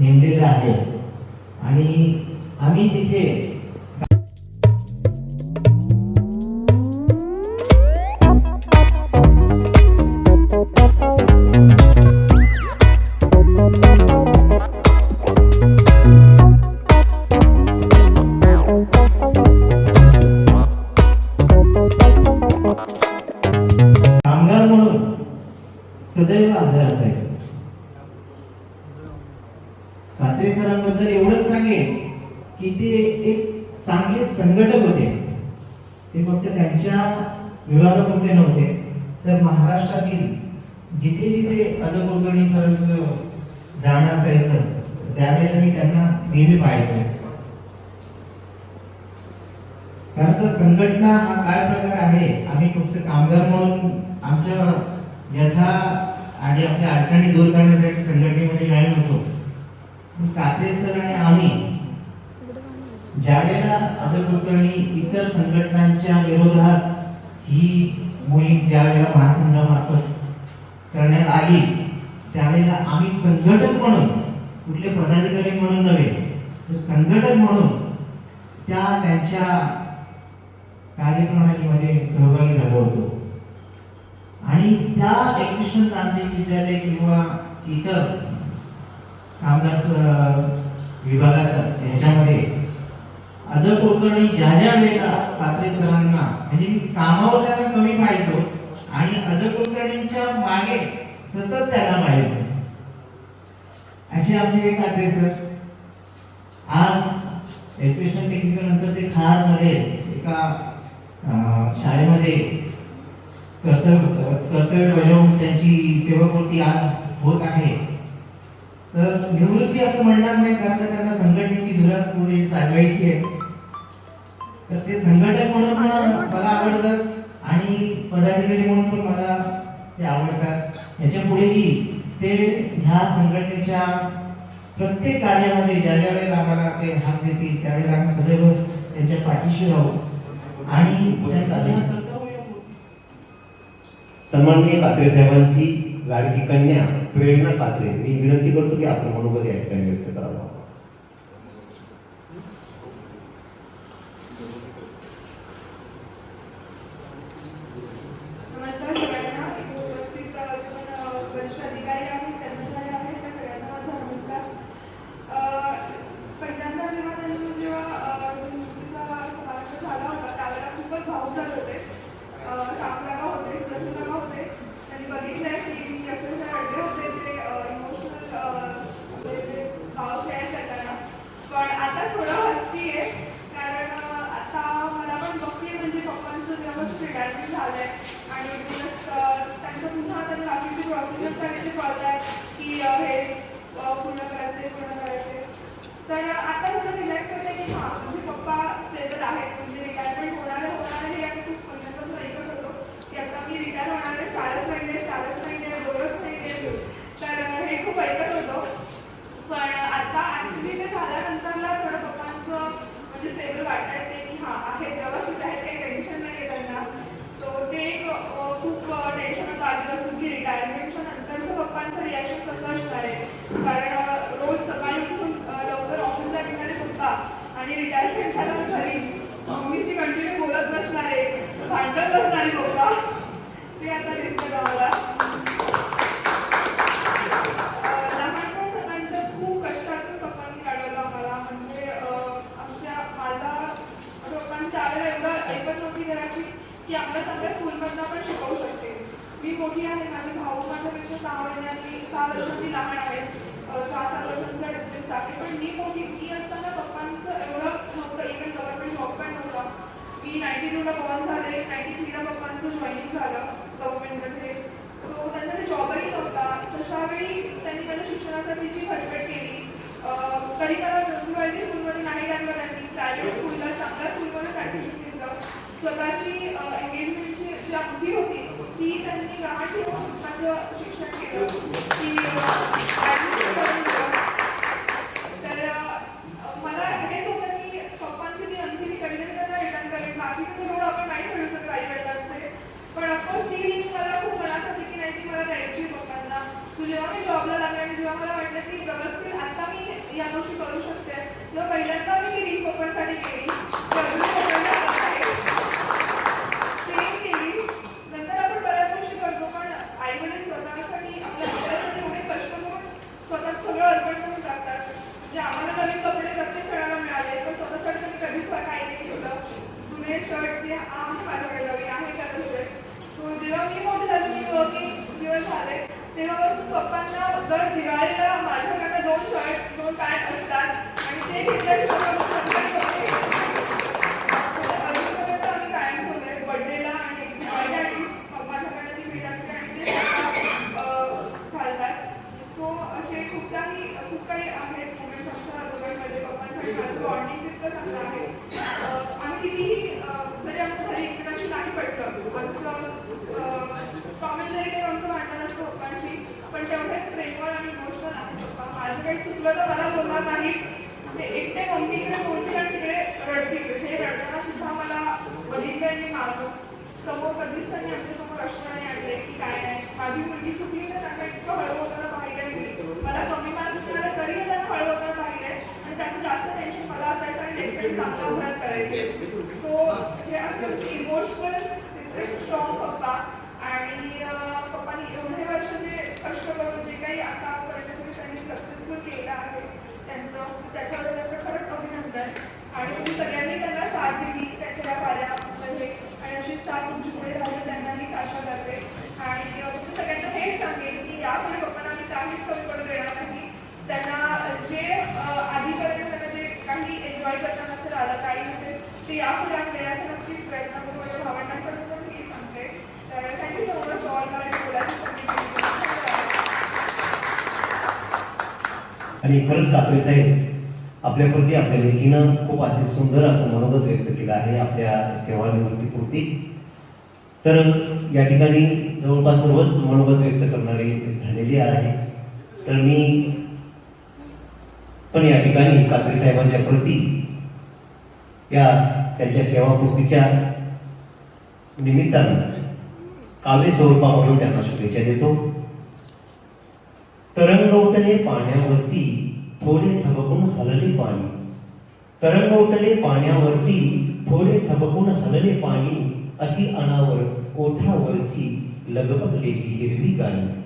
नेमलेलं आहे. आणि आम्ही तिथे कात्रे सरांबद्दल एवढंच सांगेन की ते एक चांगले संघटक होते. ते फक्त त्यांच्या विभागापुरते नव्हते. तर महाराष्ट्रातील जिथे जिथे पदकुलकर्णी सरांचं जाणं असायचं त्यावेळेला मी त्यांना नेहमी पाहायचो. कारण तर संघटना हा काय प्रकार आहे? आम्ही फक्त कामगार म्हणून आमच्या व्यथा आणि आपल्या अडचणी दूर करण्यासाठी संघटनेमध्ये जॉईन होतो. कात्रे सर आणि आम्ही ज्या वेळेला अदर कुलकर्णी इतर संघटनांच्या विरोधात ही मोहीम ज्या वेळेला महासंघामार्फत करण्यात आली त्यावेळेला आम्ही संघटक म्हणून कुठले पदाधिकारी म्हणून नव्हे तर संघटक म्हणून त्या त्यांच्या कार्यप्रणालीमध्ये सहभागी झालो होतो. आणि त्या एकविष्ण तांत्रिक विद्यालय किंवा इतर कामगार विभागात ह्याच्यामध्ये. अदर कुलकर्णी ज्या ज्या वेळेला पात्रे सरांना म्हणजे मी कामावर त्यांना कमी पाहायचो आणि अदर कुलकर्णींच्या मागे सतत त्यांना पाहायचो. असे आमचे एक कात्रे सर. आज एज्युकेशन टेक्निकल नंतर ते खारमध्ये एका अं, शाळेमध्ये कर्तव्य कर्तव्य बजावून त्यांची सेवापूर्ती आज होत आहे. तर निवृत्ती असं म्हणणार नाही कारण त्यांना संघटनेची धुरा पुढे चालवायची आहे. तर ते संघटक म्हणून पण मला आवडतात आणि पदाधिकारी म्हणून पण मला ते आवडतात. याच्या पुढेही ते ह्या संघटनेच्या प्रत्येक कार्यामध्ये ज्या ज्या वेळेला आम्हाला ते हात देतील त्यावेळेला आम्ही सदैव त्यांच्या पाठीशी राहू. आणि सन्माननीय कात्रे साहेबांची लाडकी कन्या प्रेरणा कात्रे मी विनंती करतो की आपलं मनोगत या ठिकाणी व्यक्त करावं. एंगेजमेंटची जी अगदी होती ती त्यांनी गहाण ठेवून माझं शिक्षण केलं की ॲडमिशन करून दिलं तर अ, मला हेच होतं की पप्पांची ती अंतिम मी कधीतरी त्यांना रिटर्न करेन बाकीचे लोड आपण नाही मिळू शकत आई वडिलांचे पण ऑफकोर्स ती रिंग मला खूप मनात होती की नाही ती मला द्यायची पप्पांना सो जेव्हा मी जॉबला लागले आणि जेव्हा मला वाटलं की व्यवस्थित आता मी पहिल्यांदा मी केली पप्पांसाठी केली ती अजून सगळ्यांना आहे. सेम केली नंतर आपण बऱ्याच गोष्टी करतो पण आई वडील स्वतःसाठी आपल्या मुलासाठी एवढे कष्ट करून स्वतः सगळं अर्पण करून टाकतात म्हणजे आम्हाला नवीन कपडे प्रत्येक सणाला मिळाले पण स्वतःसाठी काही नाही केलं जुने शर्ट ते आहे माझ्याकडे नवीन आहे का तुझे सो जेव्हा मी मोठी झाली मी वर्किंग दिवस झाले तेव्हापासून पप्पांना दर दिवाळीला माझ्याकडनं दोन शर्ट दोन पॅन्ट असतात. आणि ते घेतल्याची आम्ही कायम बर्थडेला आणि दिवाळीला ॲटलीस्ट माझ्याकडे ती भेट असते आणि ते घालतात. सो असे खूप सारी खूप काही आहेत. मुंबई संस्था दोघांमध्ये पप्पांसाठी माझं बॉन्डिंग तितकं चांगलं आहे आम्ही कितीही जरी आमचं घरी एकमेकांशी नाही पडलं आमचं कॉमन जरी काही आमचं भांडण असतं पप्पांशी पण तेवढेच प्रेमळ आणि इमोशनल आहे पप्पा माझं काही चुकलं तर मला बोलणार नाही ते एकटे मम्मीकडे बोलतील आणि तिकडे रडतील हे रडताना सुद्धा मला बघितलंय मी समोर कधीच त्यांनी आमच्यासमोर अडचणी आणले की काय नाही माझी मुलगी चुकली तर त्यांना इतकं हळू होताना पाहिलंय मी मला कमी मार्क्स मिळाले तरी त्यांना हळू होताना पाहिलंय आणि त्याचं जास्त टेन्शन मला असायचं आणि नेक्स्ट टाइम चांगला अभ्यास करायचे सो हे असं म्हणजे इमोशनल तितके स्ट्रॉंग पप्पा आणि अं, पप्पानी एवढे वर्ष जे कष्ट करून जे काही आतापर्यंत जे त्यांनी सक्सेसफुल केलं आहे त्यांचं त्याच्याबद्दल त्यांचं खरंच अभिनंदन आणि तुम्ही सगळ्यांनी त्यांना साथ दिली त्यांच्या या कार्यामध्ये आणि अशी साथ तुमची पुढे राहील त्यांना हीच आशा करते आणि अं, तुम्ही सगळ्यांना हेच सांगेन की यापुढे पप्पांना मी काहीच कमी पडू देणार नाही त्यांना जे अं, आधीपर्यंत त्यांना जे काही एन्जॉय करताना असेल आलं काही नसेल ते यापुढे आपल्याला नक्कीच प्रयत्न करू माझ्या भावंडांकडून पण मी सांगते. तर थँक्यू सो मच ऑल मला बोलायची संधी आणि खरंच कात्रे साहेब आपल्याप्रती आपल्या लेखीनं खूप असे सुंदर असं मनोगत व्यक्त केलं आहे आपल्या सेवानिवृत्तीपुरती. तर या ठिकाणी जवळपास सर्वच मनोगत व्यक्त करणारे झालेले आहे. तर मी पण या ठिकाणी कात्रे साहेबांच्या प्रती या त्यांच्या सेवापूर्तीच्या निमित्तानं काव्य स्वरूपा म्हणून त्यांना शुभेच्छा देतो. तरंगवतले पाण्यावरती थोडे थबकून हलले पाणी. तरंगवतले पाण्यावरती थोडे थबकून हलले पाणी अशी अनावर ओठावरची लगबगलेली हिरवी गाणी.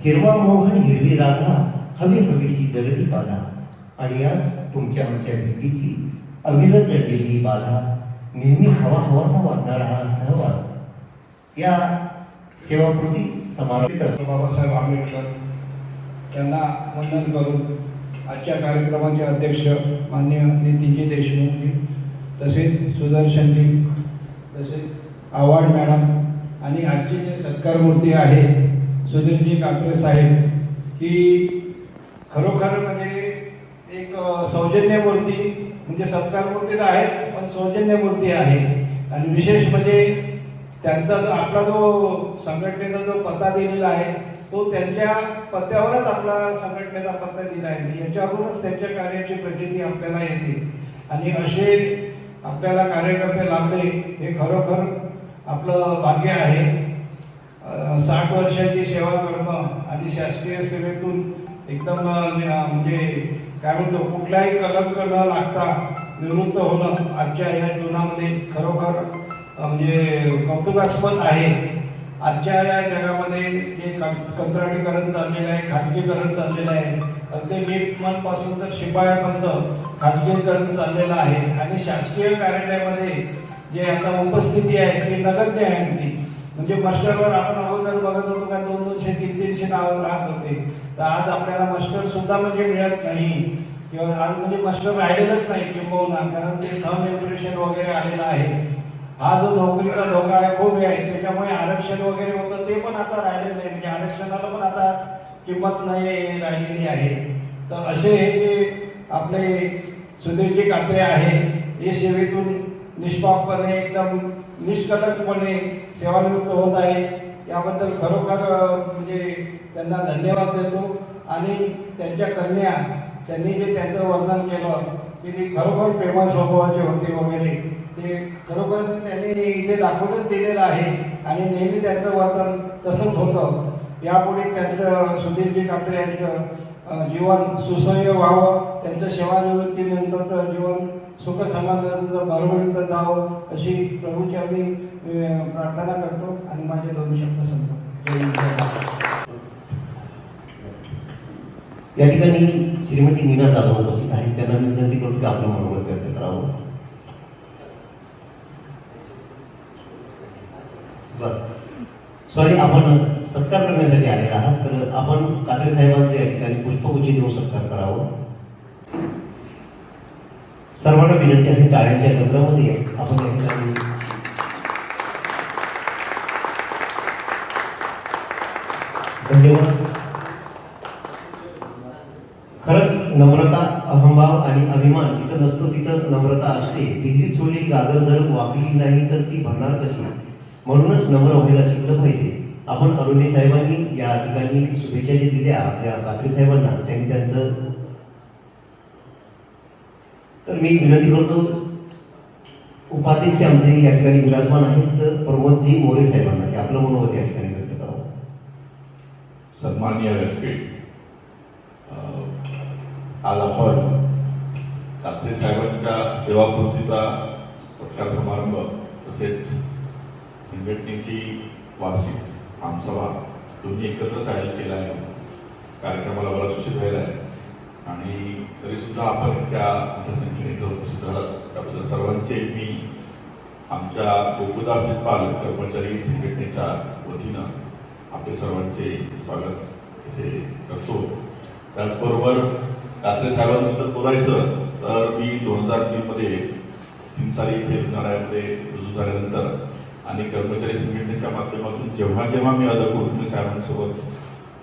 हिरवा मोहन हिरवी राधा हवी हवीशी जगली बाधा. आणि आज तुमच्या आमच्या भेटीची अविरत जडलेली ही बाधा नेहमी हवा हवासा वाटणारा हा सहवास या सेवाकृती समारोह बाबासाहेब आंबेडकर यांना वंदन करून आजच्या कार्यक्रमाचे अध्यक्ष मान्य नितीनजी देशमुखजी तसेच सुदर्शनजी तसेच आव्हाड मॅडम आणि आजची जे सत्कारमूर्ती आहे सुधीरजी कात्रे साहेब ही खरोखर म्हणजे एक सौजन्य मूर्ती म्हणजे सत्कार मूर्ती तर आहेत पण सौजन्य मूर्ती आहे. आणि विशेष म्हणजे त्यांचा जो आपला जो संघटनेचा जो पत्ता दिलेला आहे तो त्यांच्या पत्त्यावरच आपला संघटनेचा पत्ता दिला आहे. याच्यावरूनच त्यांच्या कार्याची प्रचिती आपल्याला येते. आणि असे आपल्याला कार्यकर्ते लाभले हे खरोखर आपलं भाग्य आहे. साठ वर्षाची सेवा करणं आणि शासकीय सेवेतून एकदम म्हणजे काय म्हणतो कुठलाही कलंक न लागता निवृत्त होणं आजच्या या जीवनामध्ये खरोखर म्हणजे कौतुकास्पद आहे. आजच्या या जगामध्ये जे कंत्राटीकरण चाललेलं आहे खाजगीकरण चाललेलं आहे अगदी लिफ्टमनपासून तर शिपायापर्यंत खाजगीकरण चाललेलं आहे. आणि शासकीय कार्यालयामध्ये जे आता उपस्थिती आहे ती नगण्य आहे ती. म्हणजे मास्टरवर आपण अगोदर बघत होतो का दोन दोनशे तीन तीनशे नाव राहत होते तर आज आपल्याला मास्टर सुद्धा म्हणजे मिळत नाही. किंवा आज म्हणजे मास्टर राहिलेलंच नाही किंबहुना कारण ते थर्म इम्प्रेशन वगैरे आलेलं आहे. हा जो नोकरीचा धोका आहे खूप आहे. त्याच्यामुळे आरक्षण वगैरे होतं ते पण आता राहिलेलं नाही. म्हणजे आरक्षणाला पण आता किंमत नाही राहिलेली आहे. तर असे हे जे आपले सुधीरजी कात्रे आहे हे सेवेतून निष्पापपणे एकदम निष्कलंकपणे सेवानिवृत्त होत आहे. याबद्दल खरोखर म्हणजे त्यांना धन्यवाद देतो. आणि त्यांच्या कन्या त्यांनी जे त्यांचं वर्णन केलं की ते खरोखर प्रेमा स्वभावाचे होते वगैरे ते खरोखर त्यांनी इथे दाखवूनच दिलेलं आहे. आणि नेहमी त्यांचं वर्तन तसंच होतं. यापुढे त्यांचं सुधीरजी कात्रे यांचं जीवन सुसह्य व्हावं. त्यांचं सेवानिवृत्तीनंतरचं जीवन सुख समाधानाचं भरभरीत जावं अशी प्रभूची आम्ही प्रार्थना करतो आणि माझे दोन शब्द सांगतो या ठिकाणी श्रीमती मीना जाधव उपस्थित आहेत. त्यांना मी विनंती करतो की आपलं मनोगत व्यक्त करावं. बरं. सॉरी आपण सत्कार करण्यासाठी आलेला आहात तर आपण कात्रे साहेबांचे या ठिकाणी पुष्पगुच्छ देऊन सत्कार करावं. सर्वांना विनंती आहे टाळ्यांच्या गजरामध्ये आपण या ठिकाणी धन्यवाद. खरंच नम्रता अहंभाव आणि अभिमान जिथं नसतो तिथं नम्रता असते. विहिरीत सोडलेली गागर जर वाकली नाही तर ती भरणार कशी? म्हणूनच नम्र व्हायला शिकलं पाहिजे. आपण अरुणी साहेबांनी या ठिकाणी शुभेच्छा जे दिल्या आपल्या कात्री साहेबांना त्यांनी त्यांचं तर मी विनंती करतो उपाध्यक्ष आमचे या ठिकाणी विराजमान आहेत तर प्रमोदजी मोरे साहेबांना की आपलं मनोगत या ठिकाणी व्यक्त करावं. सन्मान्य व्यासपीठ आज आपण कात्रे साहेबांच्या सेवापूर्तीचा सत्कार समारंभ तसेच संघटनेची वार्षिक आमसभा दोन्ही एकत्रच आयोजित केला आहे. कार्यक्रमाला बराच उशीर व्हायला आहे. आणि तरीसुद्धा आपण त्या मोठ्या संख्येने इथं उपस्थित झालात त्याबद्दल सर्वांचे मी आमच्या गोकुदासित पाल कर्मचारी संघटनेच्या वतीनं आपले सर्वांचे स्वागत इथे करतो. त्याचबरोबर कात्रे साहेबांबद्दल बोलायचं तर मी दोन हजार तीनमध्ये तीन साली इथे रुग्णालयामध्ये रुजू झाल्यानंतर आणि कर्मचारी संघटनेच्या माध्यमातून जेव्हा जेव्हा मी अदर कुलकर्णी साहेबांसोबत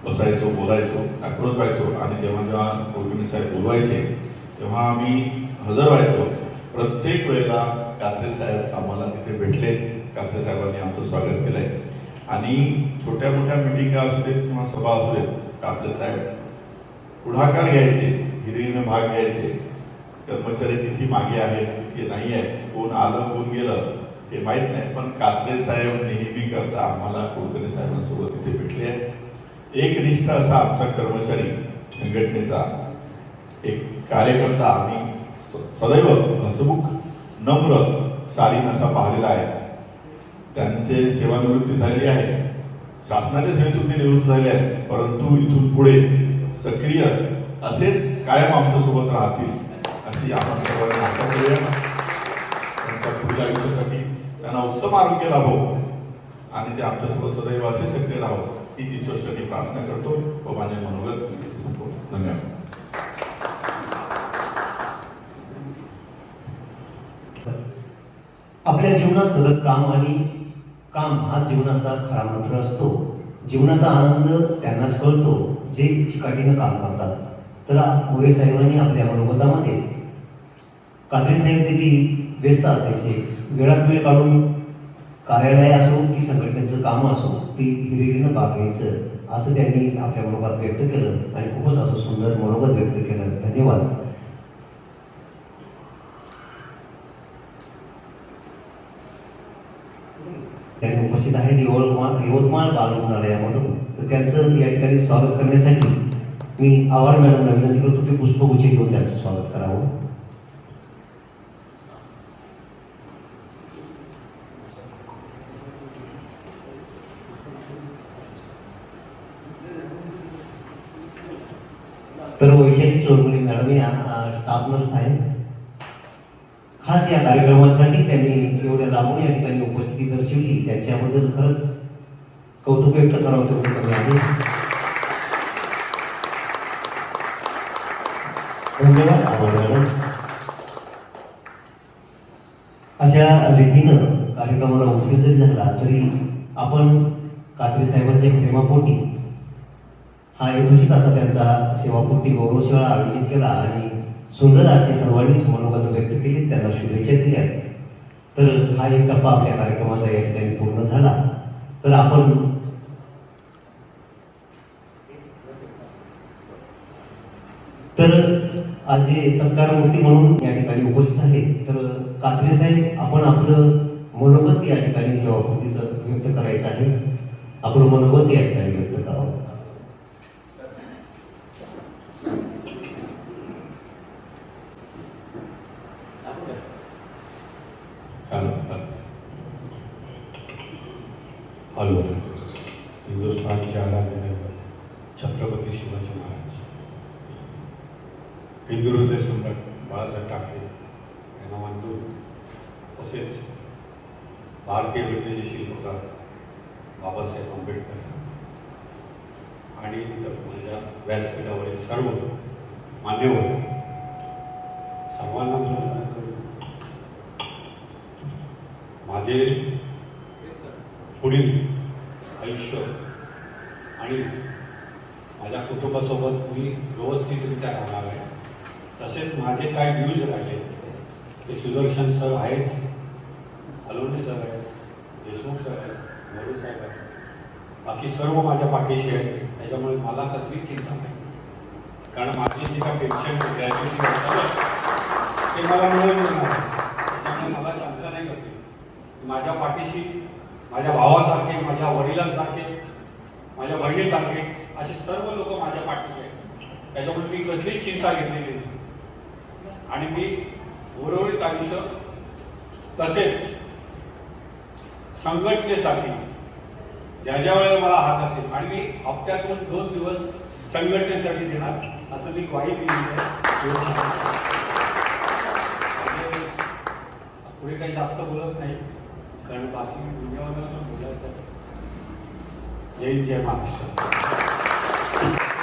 बसायचो बोलायचो अप्रोच व्हायचो आणि जेव्हा जेव्हा कुलकर्णी साहेब बोलवायचे तेव्हा आम्ही हजर व्हायचो. प्रत्येक वेळेला कात्रे साहेब आम्हाला तिथे भेटले. कात्रे साहेबांनी आमचं स्वागत केलंय. आणि छोट्या मोठ्या मिटिंगा असू देत किंवा सभा असू देत कात्रे साहेब पुढाकार घ्यायचे हिरिरीनं भाग घ्यायचे. कर्मचारी तिथे मागे आहेत तिथे नाही आहे कोण आलं कोण गेलं हे माहीत नाही. पण कात्रे साहेब नेहमी करता आम्हाला कुलकर्णी साहेबांसोबत तिथे भेटले. आहेत एक निष्ठ असा आमचा कर्मचारी संघटनेचा एक कार्यकर्ता आम्ही स- सदैव हसमुख नम्र शालीन असा पाहिलेला आहे. त्यांचे सेवानिवृत्ती झालेली आहे. शासनाच्या सेवेतून ते निवृत्त झाले आहेत. परंतु इथून पुढे सक्रिय असेच कायम आमच्यासोबत राहतील अशी आपण सर्वांनी आशा करूया. त्यांच्या पुढील आयुष्यासाठी त्यांना उत्तम आरोग्य लाभो आणि ते आमच्यासोबत सदैव असे सक्रिय राहो. हीच ईश्वरचरणी प्रार्थना करतो व माझे मनोगत संपवतो धन्यवाद आपल्या जीवनात सतत काम आणि काम हा जीवनाचा खरा मंत्र असतो. जीवनाचा आनंद त्यांनाच कळतो जे चिकाटीनं काम करतात. तर मोरे साहेबांनी आपल्या मनोगतामध्ये. कात्रे साहेब देखील व्यस्त असायचे. वेळात वेळ काढून कार्यालय असो की संघटनेचं काम असो ते हिरिरीनं बागायचं घ्यायचं असं त्यांनी आपल्या मनोगत व्यक्त केलं आणि खूपच असं सुंदर मनोगत व्यक्त केलं. धन्यवाद. त्यांनी उपस्थित आहेत यवतमाळ यवतमाळ बाल रुग्णालयामधून तर त्यांचं या ठिकाणी स्वागत करण्यासाठी मी आवार मॅडमला विनंती करतो की पुष्पगुच्छ घेऊन त्यांचं स्वागत करावं तर वैशाली चोरमुली मॅडम या स्टाफ नर्स आहेत. खास या कार्यक्रमासाठी त्यांनी एवढ्या लांबून या ठिकाणी उपस्थिती दर्शवली. त्याच्याबद्दल खरंच कौतुक व्यक्त करावं तेवढं आहे. धन्यवाद आभार मॅडम. अशा रीतीनं कार्यक्रमाला उशीर जरी झाला तरी आपण कात्रे साहेबांच्या प्रेमापोटी हा यथोचित असा त्यांचा सेवापूर्ती गौरवशाळा आयोजित केला आणि सुंदर असे सर्वांनीच मनोगत व्यक्त केली त्यांना शुभेच्छा दिल्या तर हा एक टप्पा आपल्या कार्यक्रमाचा या ठिकाणी पूर्ण झाला. तर आपण तर आज जे सत्कार मूर्ती म्हणून या ठिकाणी उपस्थित आहे तर कात्रे साहेब आपण आपलं मनोगत या ठिकाणी सेवापूर्तीचं व्यक्त करायचं आहे. आपलं मनोगत या ठिकाणी व्यक्त करावं आलो हिंदुस्थानचे आराध्य दैवत छत्रपती शिवाजी महाराज. हिंदू हृदय सम्राट बाळासाहेब ठाकरे यांना मानतो. तसेच भारतीय घटनेचे शिल्पकार बाबासाहेब आंबेडकर आणि इतर माझ्या व्यासपीठावरील सर्व मान्यवर सर्वांना माझे पुढील आयुष्य आणि सोबत मी व्यवस्थितरित्या राहणार आहे. तसेच माझे काय न्यूज राहिले ते सुदर्शन सर आहेच अलोने सर आहेत देशमुख सर आहेत मोरे साहेब आहेत. बाकी सर्व माझ्या पाठीशी आहेत. त्याच्यामुळे मला कसली चिंता नाही. कारण माझी जी काय पेन्शन ग्रॅज्युएटी ते मला मिळून त्यामुळे त्याच्यामुळे मला शंका नाही करते माझ्या पाठीशी माझ्या भावासारखे माझ्या वडिलांसारखे माझ्या बहिणीसारखे असे सर्व लोक माझ्या पाठीशी आहेत. त्याच्यामुळे मी कसलीच चिंता घेतलेली नाही आणि मी उरवळीत आयुष्य तसेच संघटनेसाठी ज्या ज्या वेळेला मला हात असेल आणि मी हप्त्यातून दोन दिवस संघटनेसाठी देणार असं मी ग्वाही दिली पुढे काही जास्त बोलत नाही कारण बाकी दुनियावर बोलायचं जय जय महाराष्ट्र. Gracias.